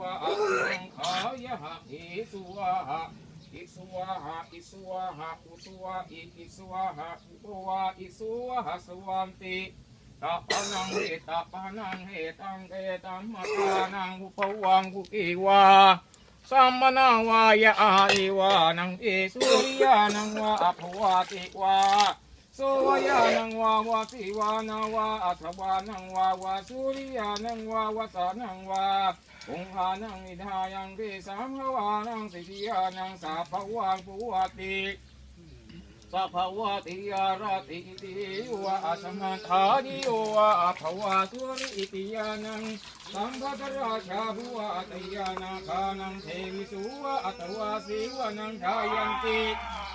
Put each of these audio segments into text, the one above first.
วะอะหังขายะหะหิสุวะหะอิสุวะหะอิสุวะหะอุสุวะอิอิสุวะหะอุปวะอิสุวะหะสวันติตะปะนังเฮตะปะนังเฮตังเกตัมมะตานังอุปวังกุกิวาสัมมนาวายะอาเอวานังเอสุริยานังวาอภวติวา โสวายานังวาวาสิวานาวาอัศวานังวาวาสุริยานังวาวาสานังวาองหานังอิทายังเกสัมภวานังสิทธิยานังสาภวังปุวติสัพพวะติยาราติติวะอาสมังคานิโยวะอาภวะสุริอิติยานังสัมภตราชาภวะติยานาคานังเทวิสุวะอัตวะสีวะนังทายันติ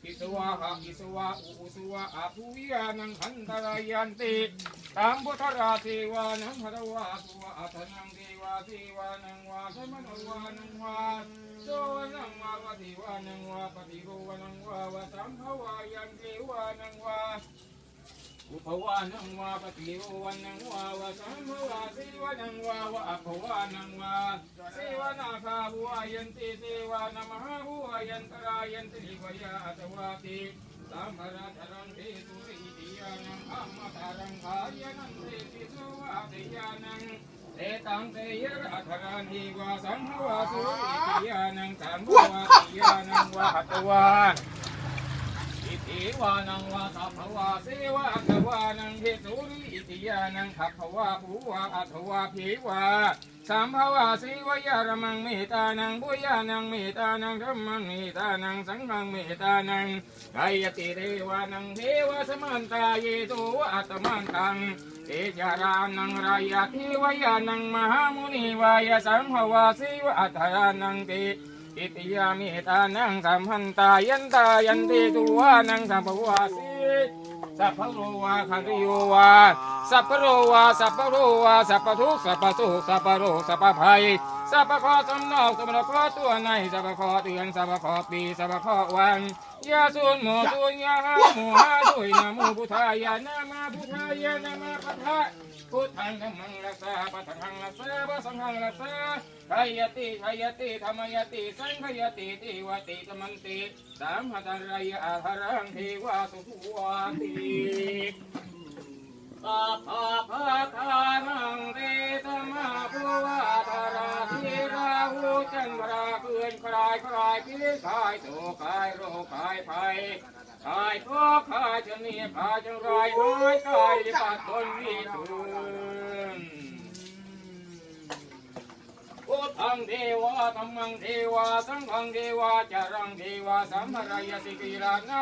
ระหริยะหัตระภิวายะนะมะพะทาภวายะโตยะอัคขิติโสวะอัสวะติอิสวะอุสวะอาภูยานังขันตรายันติตามพุทธราเทวานังพระวาสุวะอัตนังเทวาเทวานังวาสมนวานังวาโสนังวาปฏิวานังวาปฏิโกวานังวาวะสัมภวายันเทวานังวา อุปวานังวาปฏิโอวานังวาวะสัมภวาสีวานังวาวะอภวานังวาเสวนาคาบุอายันติเสวานามหาบุอายันตรายันติวยาอัตวาติสัมภราธรังเทสุริติยานังอัมมตารังขายานันเตติโสวะติยานังเตตังเตยระธรานิวาสัมภวาสุริติยานังสัมภวาติยานังวะหัตวา อิวานังวาสัพพวาเสวะอัตวานังเทสุริอิติยานังขัพพวาภูวาอัตวาภิวาสัมภวาสีวยารมังเมตานังบุญานังเมตานังธรรมังเมตานังสังฆังเมตานังกายติเทวานังเทวสมันตาเยโตอัตมันตังเตจารานังรายาทิวายานังมหามุนีวายสัมภวาสีวะอัตยานังเต อิติยามิตานังสัมพันตายันตายันติตุวานังสัมภวาสีสัพพโรวาคันติโยวาสัพพโรวาสัพพโรวาสัพพทุกสัพพสุสัพพโรสัพพภัยสัพพข้อสำนอกสัพพข้อตัวในสัพพข้อเตือนสัพพข้อปีสัพพข้อวัน ยาสุนโมสุญญาหาโมหาตุยนะโมพุทธายานามาพุทธายานามาพุทธะพุทธังธรรมังรักษาปัทธังรักษาปัสสังฆังรักษาชายติชายติธรรมยติสังขยติติวติตมันติสามหัตรายอาหารังเทวาสุภวาติสัพพะภะ ลายคลายพิษคลายโศกคลายโรคคลายภัยขายก็ขายจะนียขายจะรายน้อยกายปาตนมีทุนพุทธังเทวะธรรมังเทวะสังฆังเทวะจารังเทวะสัมภรายสิกีรานั